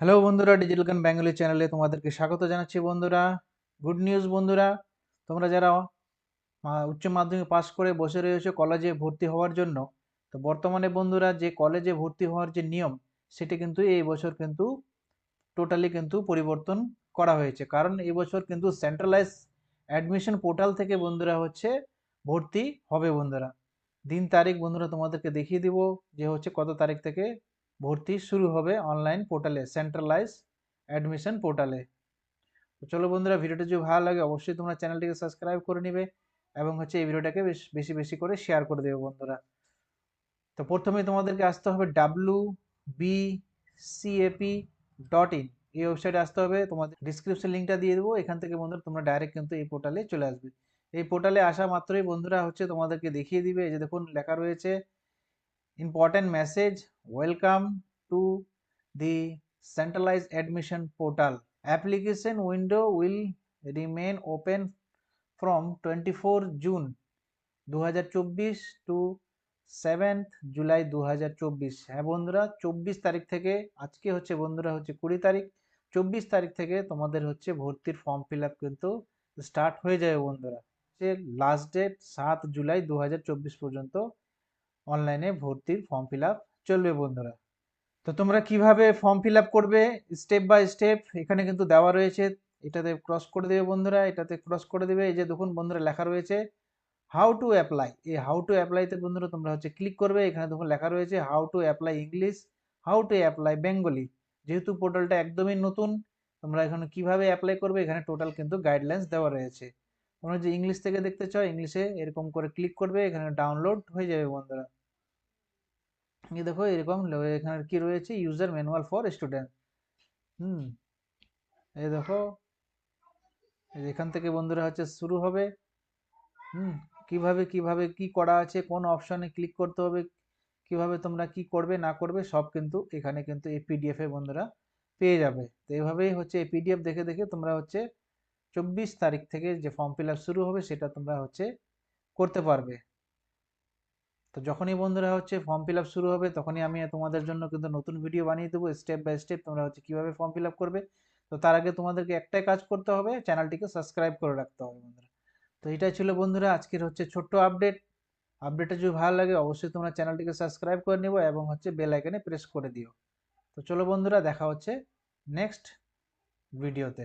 Hello বন্ধুরা digital গান Bengali চ্যানেলে তোমাদেরকে স্বাগত জানাচ্ছি, বন্ধুরা। গুড নিউজ বন্ধুরা। তোমরা যারা উচ্চ মাধ্যমিক পাস করে বসে রয়েছে কলেজে ভর্তি হওয়ার জন্য, তো বর্তমানে, বন্ধুরা, যে কলেজে ভর্তি হওয়ার যে নিয়ম, সেটি কিন্তু এই বছর কিন্তু টোটালি কিন্তু পরিবর্তন করা হয়েছে। কারণ এই বছর কিন্তু সেন্ট্রালাইজ অ্যাডমিশন পোর্টাল থেকে, বন্ধুরা, হচ্ছে ভর্তি হবে, বন্ধুরা। দিন, তারিখ, বন্ধুরা, তোমাদেরকে দেখিয়ে দিব যে হচ্ছে কত তারিখ থেকে ভর্তি শুরু হবে অনলাইন পোর্টালে সেন্ট্রালাইজ অ্যাডমিশন পোর্টালে তো চলো বন্ধুরা, ভিডিওটা যদি ভালো লাগে, অবশ্যই তোমরা চ্যানেলটিকে সাবস্ক্রাইব করে নিবে এবং হচ্ছে এই ভিডিওটাকে বেশ, বেশি বেশি করে শেয়ার করে দেবে বন্ধুরা। তো প্রথমে তোমাদেরকে আসতে হবে W B CAP dot in এই ওয়েবসাইটে আসতে হবে, তোমাদের ডিসক্রিপশন লিঙ্কটা দিয়ে দেবো, এখান থেকে বন্ধুরা তোমরা ডাইরেক্ট কিন্তু এই পোর্টালে চলে আসবে। এই পোর্টালে আসা মাত্রই বন্ধুরা হচ্ছে তোমাদেরকে দেখিয়ে দিবে যে দেখুন লেখা রয়েছে important message. Welcome to the centralized admission portal. Application window will remain open from 24 june 2024 to 7th July 2024 হ্যাঁ বন্ধুরা, চব্বিশ তারিখ থেকে, আজকে হচ্ছে বন্ধুরা হচ্ছে কুড়ি তারিখ, চব্বিশ তারিখ থেকে তোমাদের হচ্ছে ভর্তির ফর্ম ফিল কিন্তু স্টার্ট হয়ে যাবে বন্ধুরা। লাস্ট ডেট সাত জুলাই দু হাজার চব্বিশ পর্যন্ত অনলাইনে ভর্তির ফর্ম ফিল চলবে বন্ধুরা। তো তোমরা কীভাবে ফর্ম ফিল করবে? স্টেপ বাই স্টেপ এখানে কিন্তু দেওয়া রয়েছে। এটাতে ক্রস করে দেবে বন্ধুরা, এটাতে ক্রস করে দেবে। এই যে দেখুন বন্ধুরা লেখা রয়েছে হাউ টু অ্যাপ্লাই এই হাউ টু অ্যাপ্লাইতে বন্ধুরা তোমরা হচ্ছে ক্লিক করবে। এখানে দেখুন লেখা রয়েছে how to apply English how to apply Bengali যেহেতু পোর্টালটা একদমই নতুন, তোমরা এখানে কীভাবে অ্যাপ্লাই করবে? এখানে টোটাল কিন্তু গাইডলাইন্স দেওয়া রয়েছে। তোমরা যে ইংলিশ থেকে দেখতে চাও ইংলিশে এরকম করে ক্লিক করবে, এখানে ডাউনলোড হয়ে যাবে বন্ধুরা। এই দেখো এরকম এখানে কি রয়েছে? User manual for student hmm, এই দেখো এখান থেকে বন্ধুরা হচ্ছে শুরু হবে। হুম, কীভাবে কীভাবে কি করা আছে, কোন অপশনে ক্লিক করতে হবে, কীভাবে তোমরা কি করবে, না করবে, সব কিন্তু এখানে কিন্তু এই পিডিএফ বন্ধুরা পেয়ে যাবে। তো এইভাবেই হচ্ছে এই পিডিএফ দেখে দেখে তোমরা হচ্ছে চব্বিশ তারিখ থেকে যে ফর্ম ফিল শুরু হবে সেটা তোমরা হচ্ছে করতে পারবে। তো যখনই বন্ধুরা হচ্ছে ফর্ম ফিল শুরু হবে, তখনই আমি তোমাদের জন্য কিন্তু নতুন ভিডিও বানিয়ে দেবো। স্টেপ বাই স্টেপ তোমরা হচ্ছে কীভাবে ফর্ম ফিল করবে, তো তার আগে তোমাদেরকে একটাই কাজ করতে হবে চ্যানেলটিকে সাবস্ক্রাইব করে রাখতে হবে বন্ধুরা। তো এটাই ছিল বন্ধুরা আজকের হচ্ছে ছোট্ট আপডেট আপডেটটা যদি ভালো লাগে অবশ্যই তোমরা চ্যানেলটিকে সাবস্ক্রাইব করে নিও এবং হচ্ছে বেল আইকনে প্রেস করে দিও। তো চলো বন্ধুরা দেখা হচ্ছে নেক্সট ভিডিওতে